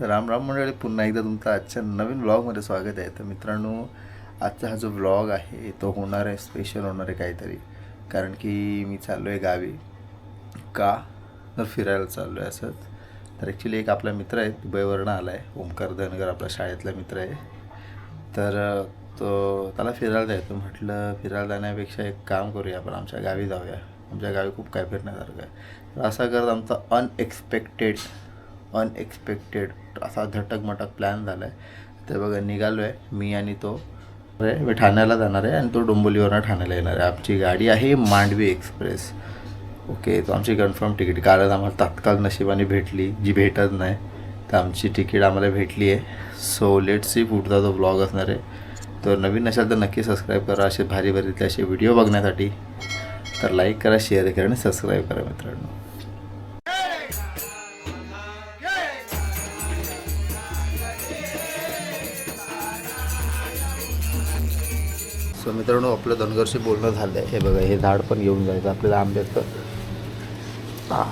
तर राम राम मंडळी पुन्हा एकदा तुमचं आजच्या नवीन व्लॉगमध्ये स्वागत आहे. तर मित्रांनो आजचा हा जो व्लॉग आहे तो होणार आहे स्पेशल होणार आहे काहीतरी. कारण की मी चाललो आहे गावी. का? तर फिरायला चाललो आहे असंच. तर ॲक्च्युली एक आपला मित्र आहे दुबईवरनं आला आहे ओमकार धनगर आपला शाळेतला मित्र आहे. तर तो त्याला फिरायला जायचं. म्हटलं फिरायला जाण्यापेक्षा एक काम करूया आपण. आमच्या गावी जाऊया. आमच्या गावी खूप काय फिरण्यासारखं आहे. तर असा करत आमचा अनएक्सपेक्टेड अनएक्सपेक्टेड असा झटकमटक प्लॅन झाला आहे तर बघा निघालो आहे मी आणि तो. ठाण्याला जाणार आहे आणि तो डोंबोलीवरनं ठाण्याला येणार आहे. आमची गाडी आहे मांडवी एक्सप्रेस. ओके तो आमची कन्फर्म तिकीट कारण आम्हाला तात्काळ नशिबाने भेटली. जी भेटत नाही तर आमची तिकीट आम्हाला भेटली आहे. सो लेट सी पुढचा जो ब्लॉग असणार आहे. तर नवीन असाल तर नक्की सबस्क्राईब करा. असे भारी भारीतले असे व्हिडिओ बघण्यासाठी. तर लाईक करा शेअर करा आणि सबस्क्राईब करा मित्रांनो. सो मित्रांनो आपलं धनगरशी बोलणं झालं आहे हे बघा हे झाड पण घेऊन जायचं आपल्याला आंब्याचं हा,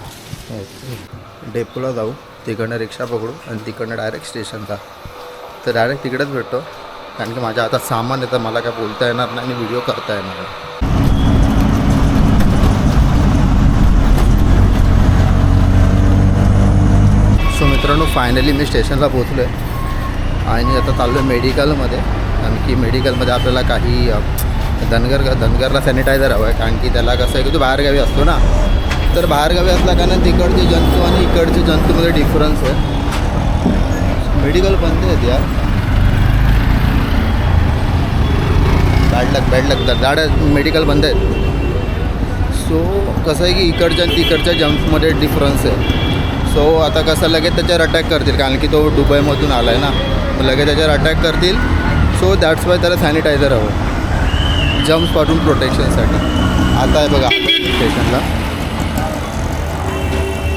डेपोला जाऊ तिकडनं रिक्षा पकडू आणि तिकडनं डायरेक्ट स्टेशनला. तर डायरेक्ट तिकडेच भेटतो कारण की माझ्या आता सामान येतं मला काय बोलता येणार नाही आणि व्हिडिओ करता येणार नाही. सो मित्रांनो फायनली मी स्टेशनला पोचलो आहे आणि आता चाललो आहे मेडिकलमध्ये कारण की मेडिकलमध्ये आपल्याला काही धनगर धनगरला सॅनिटायझर हवं आहे. कारण की त्याला कसं आहे की तो बाहेरगावी असतो ना. तर बाहेरगावी असला कारण तिकडचे जंतू आणि इकडचे जंतूमध्ये डिफरन्स आहे. मेडिकल बंद आहेत या बॅड लक बॅड लक गाड्या मेडिकल बंद आहेत. सो कसं आहे की इकडच्या तिकडच्या जंपमध्ये डिफरन्स आहे. सो आता कसं लगेच त्याच्यावर अटॅक करतील. कारण की तो दुबईमधून आला आहे ना. मग लगेच त्याच्यावर अटॅक करतील. सो दॅट्स वाय त्याला सॅनिटायझर हवं. जम्प्सपासून प्रोटेक्शनसाठी. आता आहे बघा स्टेशनला.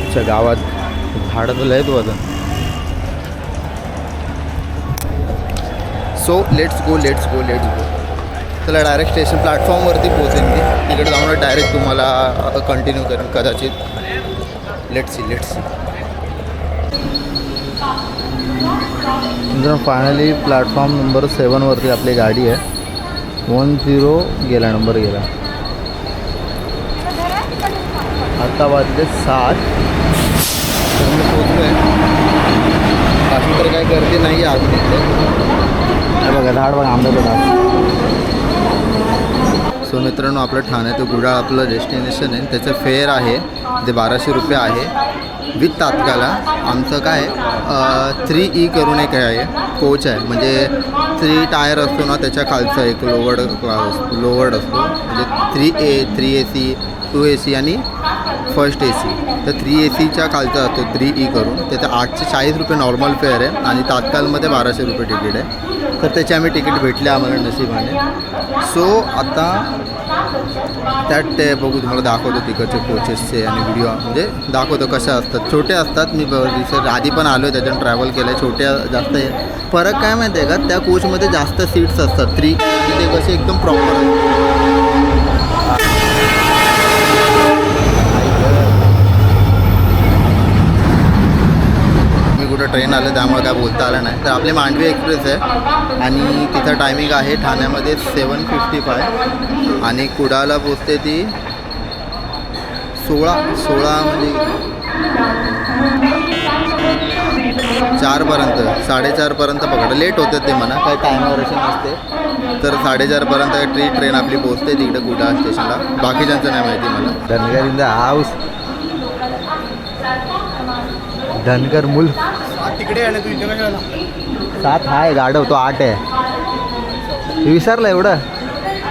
अच्छा गावात झाडं तर लयत वजन. So let's go let's go let's go चला डायरेक्ट स्टेशन प्लॅटफॉर्मवरती पोहोचेन मी. तिकडे जाऊन डायरेक्ट तुम्हाला कंटिन्यू करेन कदाचित. लेट्स सी लेट्स सी मित्रांनो फायनली प्लॅटफॉर्म नंबर सेवनवरती आपली गाडी आहे. वन झिरो गेला नंबर गेला. आता वाजले सात. तर मी पोचलो आहे बाकी तर काही गर्दी नाही आहे अजून इथे. बघा झाड बघा आंब्याचं झाड. सो मित्रांनो आपलं ठाणे ते गुडाळ आपलं डेस्टिनेशन आहे. त्याचं फेअर आहे. ते बाराशे रुपये आहे. विथ तात्काला. आमचं काय थ्री ई e करून एक आहे. कोच आहे. म्हणजे थ्री टायर असतो ना त्याच्या खालचं एक लोवर्ड क्लास लोवर्ड असतो. म्हणजे three A three A C two A C आणि फर्स्ट ए सी तर थ्री ए सीच्या खालचा असतो थ्री ई e करून. त्याचं आठशे चाळीस रुपये नॉर्मल फेअर आहे. आणि तात्कालमध्ये बाराशे रुपये तिकीट आहे. तर त्याचे आम्ही तिकीट भेटले आम्हाला नशिबाने. सो आता त्यात ते बघू तुम्हाला दाखवतो तिकडचे कोचेसचे आणि व्हिडिओ म्हणजे दाखवतो कशा असतात. छोटे असतात मी ब- आधी पण आलो आहे त्याच्यानं ट्रॅव्हल केलं आहे छोट्या जास्त फरक काय माहिती आहे का? त्या कोचमध्ये जास्त सीट्स असतात. थ्री ते कसे एकदम प्रॉपर ट्रेन आलं त्यामुळे काय बोलता आलं नाही. तर आपली मांडवी एक्सप्रेस आहे आणि तिथं टायमिंग आहे ठाण्यामध्ये सेवन फिफ्टी फाय आणि कुडाला पोचते ती सोळा सोळा म्हणजे चारपर्यंत साडेचारपर्यंत पकड. लेट होतं ते म्हणा काही टायमावर असे नसते. तर साडेचारपर्यंत ट्री ट्रेन आपली पोचते तिकडे कुडाळ स्टेशनला बाकीच्यांचं नाही माहिती मला. Dhangar in the house Dhangar मुल तिकडे तू इथे कशाला सात आहे गाडव तो आठ आहे. विसरलं एवढं.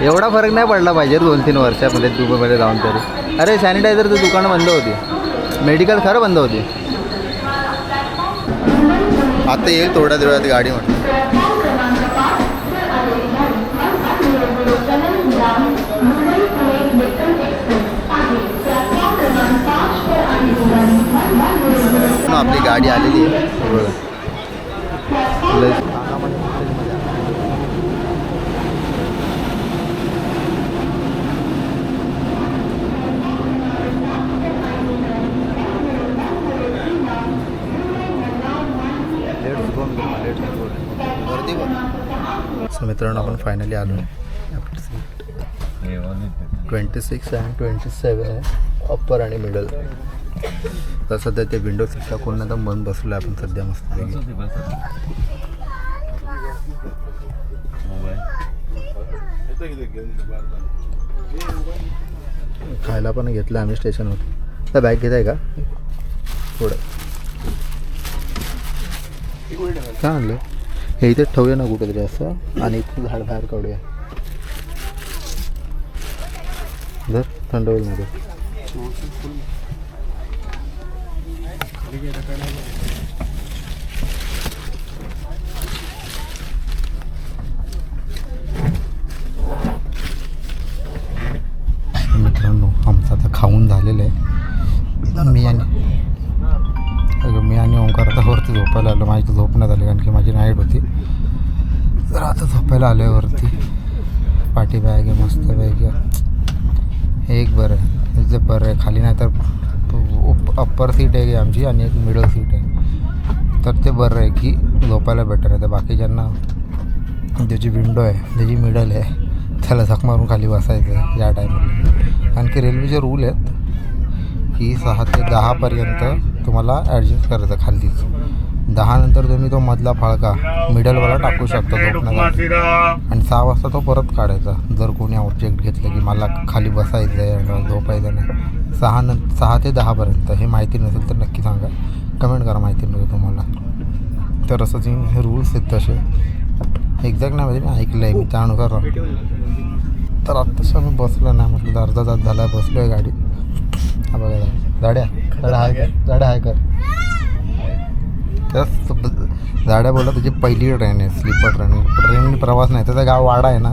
एवढा फरक नाही पडला पाहिजे दोन तीन वर्षामध्ये दुबईमध्ये जाऊन तरी. अरे सॅनिटायझरचं दुकानं बंद होती. मेडिकल खरं बंद होती. आता येईल थोड्या वेळात गाडी म्हटलं आपली गाडी आलेली आहे हे बघा सो मित्रांनो आपण फायनली आलो twenty six and twenty seven आहे अप्पर आणि मिडल तर सध्या ते विंडो सीटला कोण आता मन बसलो आहे आपण सध्या मस्त खायला पण घेतलं आम्ही स्टेशनवर. तर बॅग घेत आहे का? थोडं काय आणलं हे इथे ठेवूया ना कुठेतरी असं आणि इथून झाड बाहेर काढूया. जर थंड होईल मध्ये. मित्रांनो आमचं आता खाऊन झालेलं आहे. मी आणि अगं मी आणि ओंकार आता वरती झोपायला आलो. माझी झोपण्यात झोप नाही झाली कारण की माझी नाईट होती. तर आता झोपायला आलो आहे वरती. पाठी बॅग आहे मस्त बॅग आहे. एक बरं आहे. जे बरं आहे खाली नाही तर अप्पर सीट आहे आमची आणि एक मिडल सीट आहे. तर ते बरं आहे की झोपायला बेटर आहे. तर बाकीच्यांना ज्याची विंडो आहे ज्याची मिडल आहे त्याला झक मारून खाली बसायचं आहे या टायमाला आणखी रेल्वेचे रूल आहेत की सहा ते दहापर्यंत तुम्हाला ॲडजस्ट करायचं खालीच दहानंतर तुम्ही तो मधला फाळका मिडलवाला टाकू शकता झोपण्यासाठी. आणि सहा वाजता तो परत काढायचा. जर कोणी ऑब्जेक्ट घेतलं की मला खाली बसायचं आहे आणि झोपायचं नाही सहा न सहा ते दहापर्यंत हे माहिती नसेल तर नक्की सांगा. कमेंट करा माहिती नसेल तुम्हाला. तर असं जे हे रूल्स आहेत तसे एक्झॅक्ट नाही माहिती मी ऐकलं आहे मी त्यानुसार तर आत्ताच आम्ही बसलो नाही म्हटलं तर अर्धा तास झाला बसलो आहे गाडी हा बघा गाड्या गाड्या हाय कर गाड्या हाय कर. तर गाड्या बोलला त्याची पहिली ट्रेन आहे स्लीपर ट्रेन ट्रेनने प्रवास नाही त्याचा गाव वाडा आहे ना.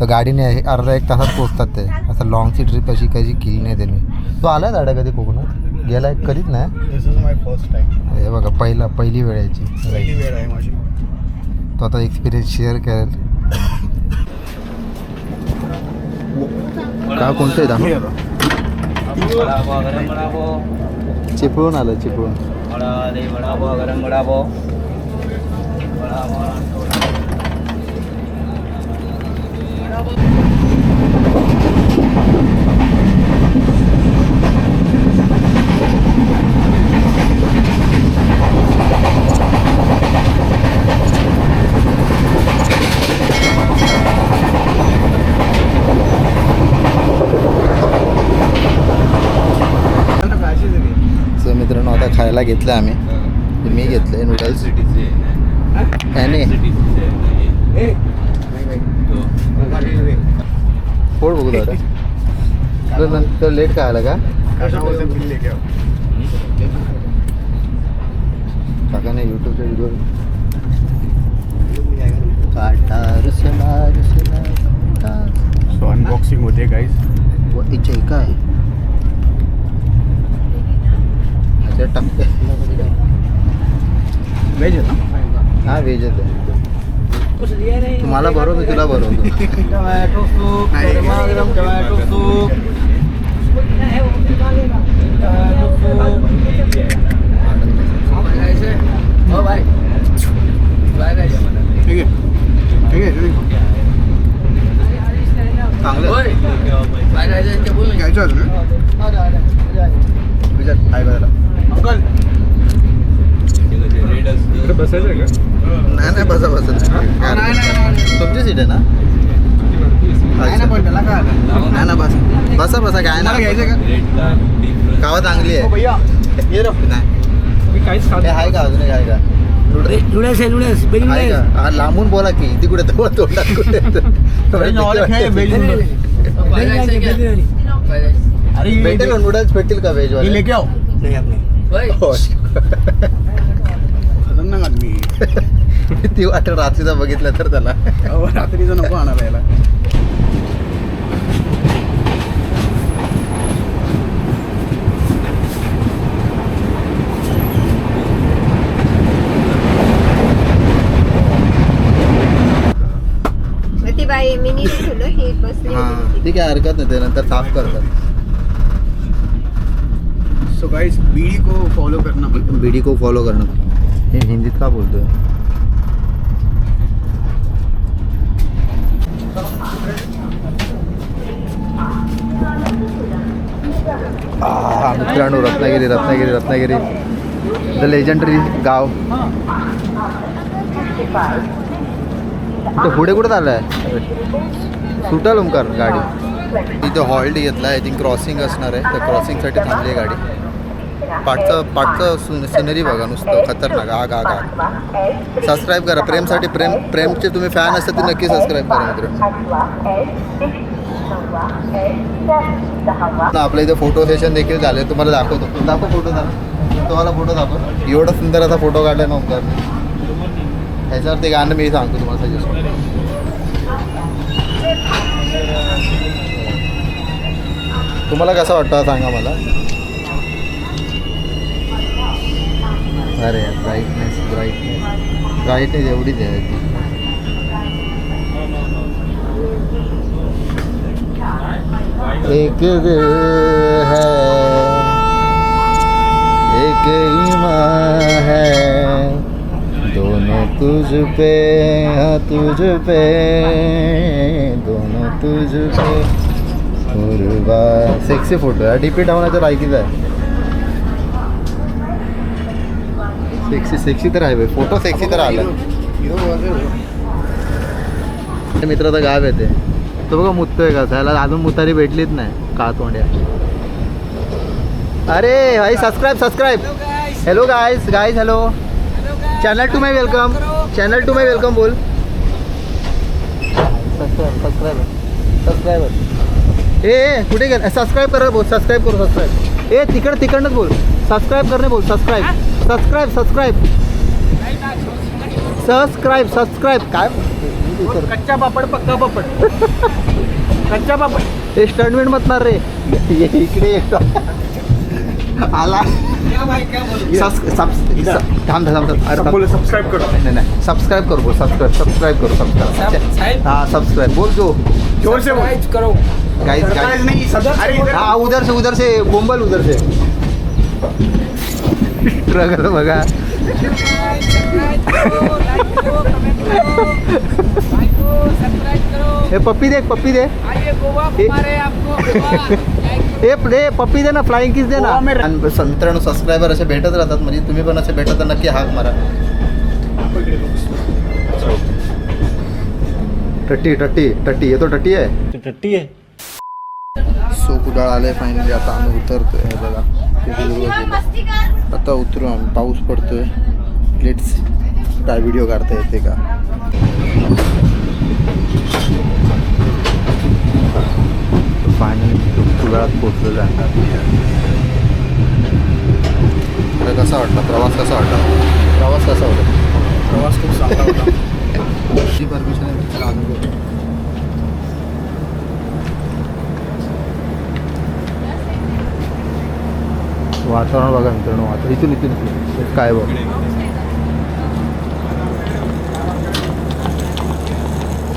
तर गाडीने अर्धा एक तासात पोचतात ते. असं लॉंगची ट्रिप अशी कशी केली नाही त्यांनी. तो आला आहे गाड्या कधी कोकणात? गेला कधीच नाही? This is my first time हे बघा पहिला पहिली वेळ याची पहिली वेळ आहे माझी. तो आता एक्सपिरियन्स शेअर करेल. का कोणतं आहे दाखव. po. चिपळून आलं Chiplun wala po. Wala po. त्यांना fashion आहे रे. सो मित्रांनो आता खायला घेतलं आम्ही. ते मी घेतले नूडल्स याने ए, नाही, नाही. fashion आहे रे. फोड बघू दादा तुला नंतर लेट काय आला का? कशामध्ये bill लेके आओ. काका नाही यूट्यूबचा व्हिडिओ काटा रुसला रुसला काटा. सो अनबॉक्सिंग होते गाईज व इच्छा आहे. काय ह्याच्यात टाकते व्हेज आहे ना हा व्हेज आहे तुम्हाला बरोबर तुला बरोबर Tomato soup, Ay, tomato tomato soup. Tomato soup. Oh, bye. Bye, guys. ठीक आहे ठीक आहे ठीक आहे. चांगलं Hoy. Bye, guys. Ito po. घ्यायचं अजून हं? विचार हाय बघायला अंकल इकडे बसायचं आहे का? नाही नाही बसा बसा. नाही, नाही, नाही. तुमची सीट आहे ना? नाही ना पण त्याला काय आलं? नाही ना बसा. बसा बसा काय ना. घ्यायचं का? गावा चांगली हो आहे भैया. ये रे. नाही. मी काहीच खात हे आहे का अजून एक आहे का? Lunes, lunes. Big आहे का? हा, लांबून बोला की. ती कुठे तो तोंडात कुठे अरे भेटेल नूडल्स भेटतील का व्हेज ये वाले लेके आओ हो. खतरनाक आदमी. ती वाटत रात्रीचा बघितलं तर त्याला. अहो, रात्रीचं नको आणायला याला मग ती बाई मी नाही ठेवलं ही बसली हा होती ठीक आहे हरकत नाही ते नंतर साफ करतात. सो गाइस बीडी को फॉलो करना बीडी को फॉलो करना। ये हिंदी का बोलते हैं। मित्रांनो, रत्नागिरी रत्नागिरी रत्नागिरी। द लेजेंडरी गाव। तो पुढे कुठं चाललं सुटल ओमकार गाडी. इथं हॉल्ट घेतला आय थिंक क्रॉसिंग असणार आहे. तर क्रॉसिंगसाठी थांबली गाडी. पाठचं पाठचं सु सिनरी बघा नुसतं खतरनाक आग आग आग. सबस्क्राईब करा प्रेमसाठी प्रेम प्रेमचे तुम्ही फॅन असतात ते नक्की सबस्क्राईब करा मित्रांनो आपल्या इथे फोटो सेशन देखील झाले तुम्हाला दाखवतो. दाखव फोटो दाखव तुम्हाला फोटो दाखव. एवढा सुंदर असा फोटो काढला ना ओमकार ह्याच्यावर ते गाणं मी सांगतो तुम्हाला सजेस्ट तुम्हाला कसं वाटतं सांगा मला. अरे ब्राईटनेस ब्राईटनेस ब्राईटनेस एवढीच आहे एक दिल है एक ईमान है. दोनों तुझ पे हाँ तुझ पे. दोनों तुझ पे. सेक्सी फोटो आहे डीपी डावण्याच्या लायकीचा आहे सेक्सी सेक्सी तर आहे भाई फोटो सेक्सी तर आला. तर गाव येते. तो बघा मुततोय का? त्याला अजून मुतारी भेटलीच नाही. का तोंड्या. अरे भाई subscribe subscribe hello guys guys hello channel to my welcome channel to my welcome बोल. सबस्क्राईब सबस्क्राईब सबस्क्राईबर ए ए, कुठे गेला? सबस्क्राईब करा बोल. सबस्क्राईब करू सबस्क्राईब ए तिकड तिकडनंच बोल. सबस्क्राईब करणे बोल. Subscribe subscribe subscribe subscribe subscribe काय? कच्चा पापड पक्का पापड. कच्चा पापड. हे स्टंटमेंट मतणार रे. ये इकडे आला. सबस्क्राईब करो. नाही नाही सबस्क्राईब करू बोल. सबस्क्राईब सबस्क्राईब करू. सबस्क्राईब हाँ सबस्क्राईब बोल जो जोर से करो. गाइस गाइस नहीं अरे हाँ उधर से उधर से बोंबल उधर से स्ट्रगल बघा. हे पप्पी दे पप्पी दे. हे दे पप्पी दे ना फ्लाइंग किस दे ना. मित्रांनो सबस्क्रायबर असे भेटत राहतात म्हणजे तुम्ही पण असे भेटत तर नक्की हाक मारा. टट्टी टट्टी टट्टी. येतो टट्टी आहे? टट्टी है सो कुडाळ आले फायनली आता आम्ही उतरतोय हे बघा. आता उतरू आम्ही. पाऊस पडतोय. लेट्स काय व्हिडिओ काढता येते का? फायनली कुडाळात पोचलेलो आहे तर कसा वाटला? प्रवास कसा वाटला? प्रवास कसा होता? प्रवास खूप चांगला होता. परमिशन आहे त्याला अनुभव वातावरण बघा मित्रांनो वातावरण. इथून इथून इथून. काय बघ.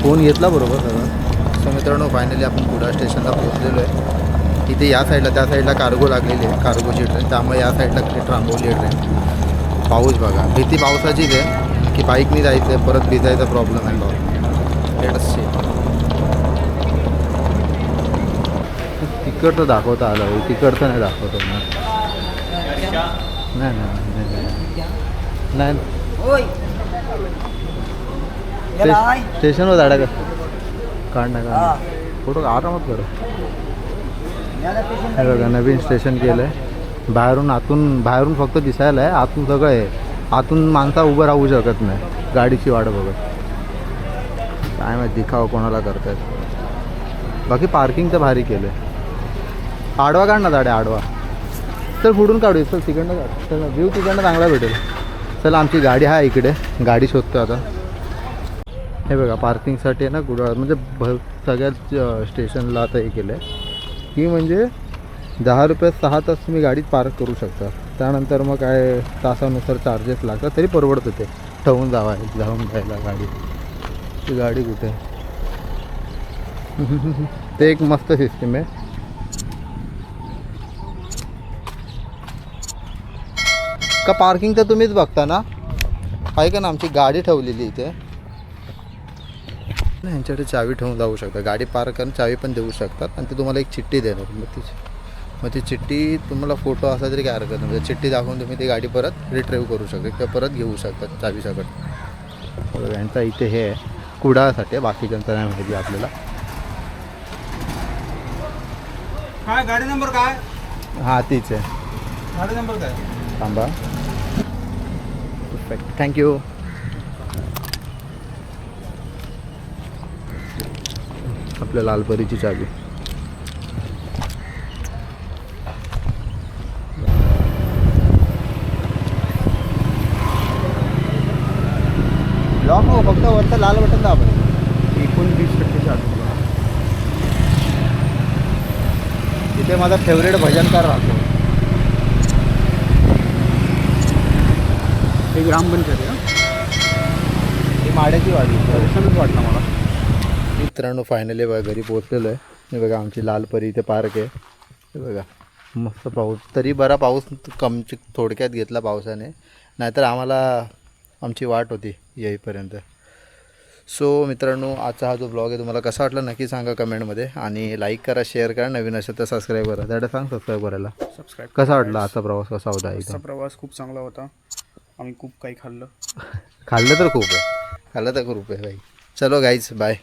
फोन घेतला बरोबर सगळं. सो मित्रांनो फायनली आपण कुडा स्टेशनला पोहोचलेलो आहे. इथे या साईडला त्या साईडला कार्गो लागलेली आहे कार्गोची ट्रेन त्यामुळे या साईडला ट्रेन थांबवली आहे ट्रेन पाऊस बघा. भीती पावसाचीच आहे की बाईकनी जायचं आहे परत भिजायचा प्रॉब्लेम आहे बाबा लेटस तिकडचं दाखवता आलं तिकडचं नाही दाखवतो ना नाही नाही नाही, नाही. स्टेशनवर जाडा का? काढ ना काढ फोटो आरामात करू. हे बघा नवीन स्टेशन केलं आहे बाहेरून आतून बाहेरून फक्त दिसायला आहे. आतून सगळं आहे. आतून माणसा उभं राहू शकत नाही. गाडीची वाट बघत. काय माहिती दिखाव कोणाला करतायत. बाकी पार्किंग तर भारी केलं आडवा काढ ना दाड्या आडवा. चल पुढून काढू चल तिकडनं काढ चल व्ह्यू तिकडनं चांगला भेटेल. चल आमची गाडी आहे इकडे गाडी शोधतो आता. हे बघा पार्किंगसाठी आहे ना गुडाळ म्हणजे भर सगळ्याच स्टेशनला आता हे केलं आहे की म्हणजे दहा रुपयात सहा तास तुम्ही गाडीत पार्क करू शकता. त्यानंतर मग काय तासानुसार चार्जेस लागतात तरी परवडत होते ठेवून जावा जाऊन जायला गाडी. ती गाडी कुठे? ते एक मस्त सिस्टीम आहे. का पार्किंग तर तुम्हीच बघता ना? आहे का ना आमची गाडी ठेवलेली इथे? यांच्याकडे चावी ठेवून जाऊ शकता. गाडी पार्क करून चावी पण देऊ शकतात. आणि ते तुम्हाला एक चिठ्ठी देणार. मग ती मग ती चिठ्ठी तुम्हाला फोटो असला तरी काय हरकत नाही म्हणजे चिठ्ठी दाखवून तुम्ही ती गाडी परत रिट्रेव्ह करू शकता. किंवा परत घेऊ शकता चावीसकट. यांचा इथे हे आहे. कुडासाठी आहे, बाकीच्यांचं नाही माहिती आपल्याला. काय गाडी नंबर काय? हां तीच आहे. गाडी नंबर काय? थांबा. परफेक्ट थँक्यू आपल्या लालपरीची चावी. लॉक हो फक्त वरचं लाल बटन दाबा. एकोणवीस टक्के चालू इथे माझा फेवरेट भजनकार राहतो. हे ग्रामपंचायत आहे ही माड्याची वाडी. दर्शनच वाटलं मला. मित्रांनो फायनली बघा घरी पोहोचलेलो आहे. हे बघा आमची लालपरी इथे पार्क आहे. हे बघा मस्त पाऊस. तरी बरा पाऊस कम थोडक्यात घेतला पावसाने. नाहीतर आम्हाला आमची वाट होती येईपर्यंत. सो मित्रांनो आजचा हा जो ब्लॉग आहे तुम्हाला कसा वाटला नक्की सांगा कमेंटमध्ये. आणि लाईक करा शेअर करा. नवीन असेल तर सबस्क्राईब करा. त्याला सांग सबस्क्राईब करायला. सबस्क्राईब कसा वाटला आजचा प्रवास? कसा होता प्रवास खूप चांगला होता. आम्ही खूप काही खाल्लं. खाल्लं तर खूप आहे. खाल्लं तर खूप आहे भाई. चलो गाईज बाय